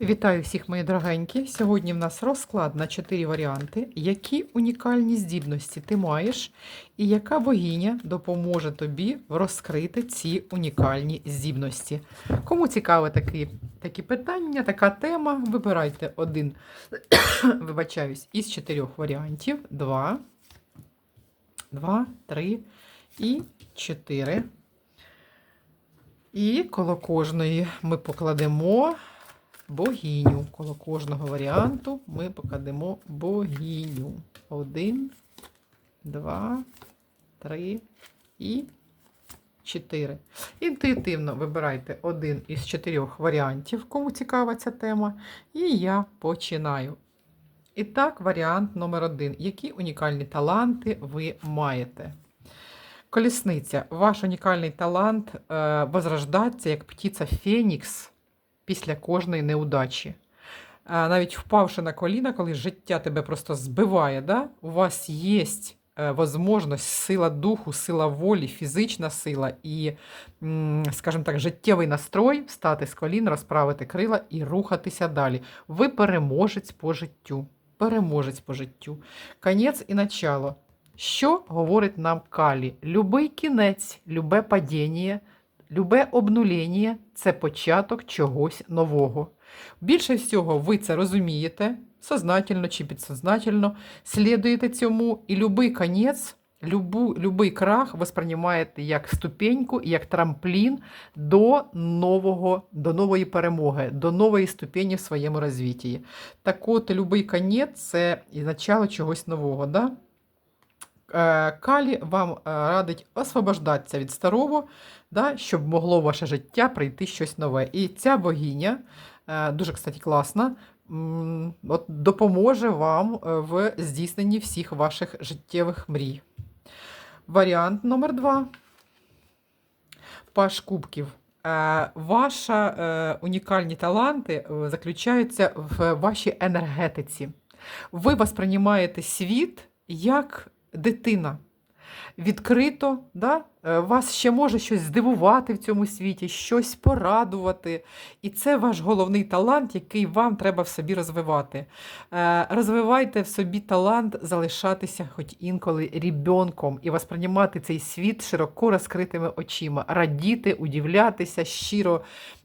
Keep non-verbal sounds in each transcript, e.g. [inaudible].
Вітаю всіх, мої дорогенькі. Сьогодні в нас розклад на 4 варіанти, які унікальні здібності ти маєш, і яка богиня допоможе тобі розкрити ці унікальні здібності. Кому цікаві такі, такі питання, така тема, вибирайте один, [coughs] вибачаюсь, із чотирьох варіантів: два, два, три і чотири. І коло кожної ми покладемо богиню. Коло кожного варіанту ми покладемо богиню. Один, два, три і чотири. Інтуїтивно вибирайте один із чотирьох варіантів, кому цікава ця тема. І я починаю. І так, варіант номер один. Які унікальні таланти ви маєте? Колісниця, ваш унікальний талант е, возрождаться, як птиця Фенікс після кожної неудачі. Навіть впавши на коліна, коли життя тебе просто збиває, да? у вас є можливість, сила духу, сила волі, фізична сила і, скажімо так, життєвий настрой встати з колін, розправити крила і рухатися далі. Ви переможець по життю. Переможець по життю. Конець і начало. Що говорить нам Калі? Любий кінець, любе падіння, любе обнулення це початок чогось нового. Більше всього, ви це розумієте, сознательно чи підсознательно, слідуєте цьому, і любий конець, любий крах ви сприймаєте як ступеньку, як трамплін до нового, до нової перемоги, до нової ступені в своєму розвитті. Так от, любий конець це і начало чогось нового. Да? Е, Калі вам е, радить освобождатися від старого, да, щоб могло в ваше життя прийти щось нове. І ця богиня, е, дуже кстати, класна, от допоможе вам в здійсненні всіх ваших життєвих мрій. Варіант номер два. Паш Кубків. Ваша е, унікальні таланти заключаються в вашій енергетиці. Ви восприймаєте світ як дитина. Відкрито, да? е, вас ще може щось здивувати в цьому світі, щось порадувати. І це ваш головний талант, який вам треба в собі розвивати. Е, Розвивайте в собі талант залишатися хоч інколи рібенком і восприймати цей світ широко розкритими очима, радіти, удивлятися, щиро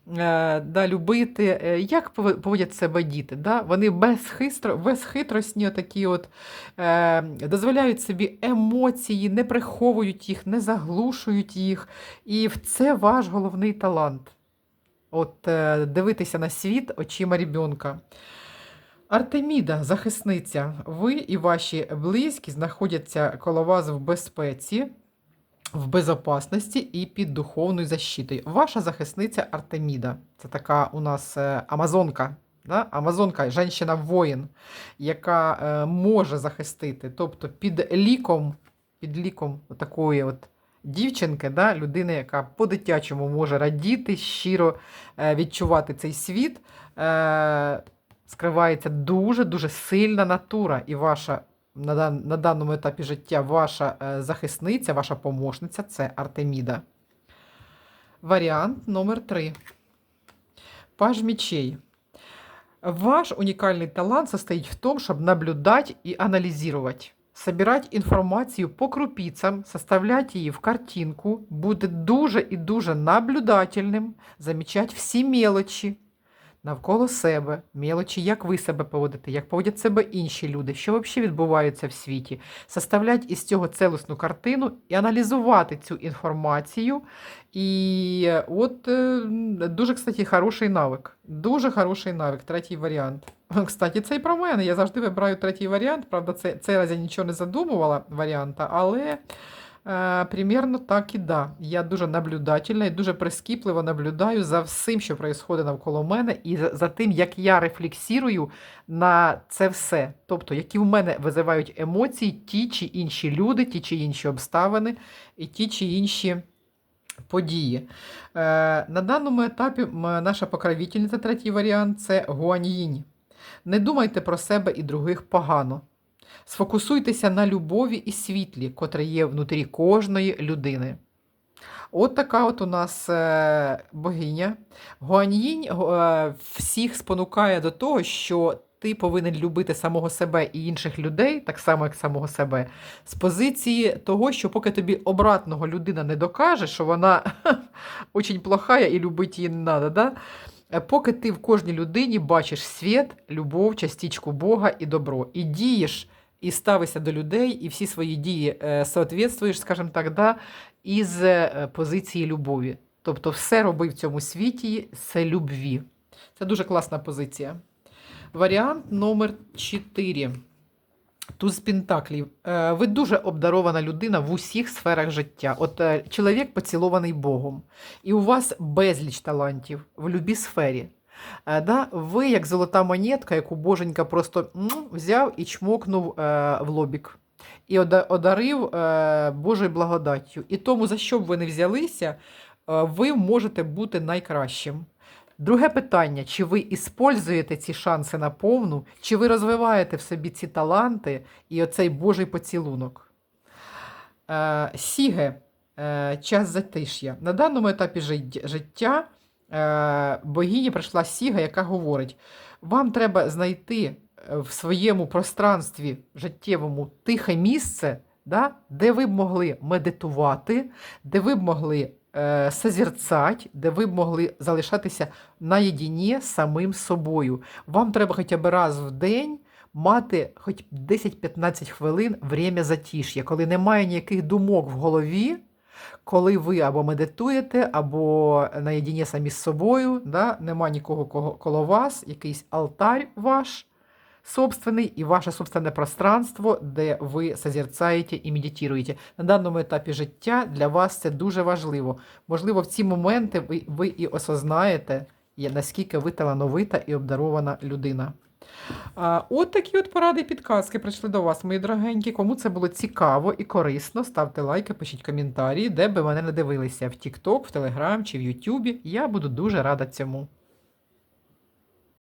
да, любити. Е, Як поводять себе діти? Да? Вони безхистро, безхитросні, такі от, е, дозволяють собі емоції, не приховують їх, не заглушують їх. І це ваш головний талант. От е, дивитися на світ очима ребенка. Артеміда, захисниця, ви і ваші близькі знаходяться коло вас в безпеці, в безопасності і під духовною защитою. Ваша захисниця Артеміда. Це така у нас е, амазонка. Да? Амазонка, жінка-воїн, яка е, може захистити. Тобто під ліком, під ліком такої от дівчинки, да? людини, яка по-дитячому може радіти, щиро е, відчувати цей світ. Е, скривається дуже-дуже сильна натура, і ваша на, дан- на даному етапі життя ваша е, захисниця, ваша помощниця це Артеміда. Варіант номер 3. Паж мечей. Ваш уникальный талант состоит в том, чтобы наблюдать и анализировать. Собирать інформацію по крупицям, составлять її в картинку, бути дуже і дуже наблюдательним, замічати всі мелочі навколо себе, мелочі, як ви себе поводите, як поводять себе інші люди, що взагалі відбувається в світі, составляти із цього цілісну картину і аналізувати цю інформацію. І е, от е, дуже, кстати, хороший навик. Дуже хороший навик, третій варіант. [laughs] Кстати, це і про мене. Я завжди вибираю третій варіант. Правда, це, цей раз я нічого не задумувала варіанта, але примірно так і да. Я дуже наблюдательна і дуже прискіпливо наблюдаю за всім, що відбувається навколо мене, і за, за тим, як я рефлексірую на це все. Тобто, які в мене визивають емоції ті чи інші люди, ті чи інші обставини і ті чи інші події. Е, на даному етапі наша покровительниця, третій варіант це Гуаньїнь. Не думайте про себе і других погано. Сфокусуйтеся на любові і світлі, котре є внутрі кожної людини. От така от у нас е, богиня. Гуаньїнь е, всіх спонукає до того, що ти повинен любити самого себе і інших людей, так само, як самого себе, з позиції того, що поки тобі обратного людина не докаже, що вона [laughs] очень плохая і любить її не треба, да? Е, поки ти в кожній людині бачиш світ, любов, частичку Бога і добро, і дієш, і ставишся до людей, і всі свої дії е, соответствуєш, скажімо так, да, із е, позиції любові. Тобто все роби в цьому світі з любві. Це дуже класна позиція. Варіант номер 4. Туз Пентаклів. Е, Ви дуже обдарована людина в усіх сферах життя. От чоловік поцілований Богом, і у вас безліч талантів в любій сфері. Е, Да? Ви як золота монетка, яку боженька просто взяв і чмокнув е, в лобік. І одарив е, Божою благодаттю. І тому, за що б ви не взялися, ви можете бути найкращим. Друге питання: чи ви іспользуєте ці шанси на повну, чи ви розвиваєте в собі ці таланти і оцей Божий поцілунок? Сіге, час затиш'я. На даному етапі життя богині прийшла Сіга, яка говорить: вам треба знайти е, в своєму пространстві життєвому тихе місце, да, де ви б могли медитувати, де ви б могли е, созерцать, де ви б могли залишатися наєдині з самим собою. Вам треба хоча б раз в день мати хоч 10-15 хвилин время затиш'я, коли немає ніяких думок в голові, коли ви або медитуєте, або наєдині самі з собою, да? нема нікого кого- коло вас, якийсь алтарь ваш собственний і ваше собственне пространство, де ви созерцаєте і медитуєте. На даному етапі життя для вас це дуже важливо. Можливо, в ці моменти ви, ви і осознаєте, наскільки ви талановита і обдарована людина. От такі от поради і підказки прийшли до вас, мої дорогенькі. Кому це було цікаво і корисно, ставте лайки, пишіть коментарі, де би мене не дивилися в TikTok, в Telegram чи в YouTube. Я буду дуже рада цьому.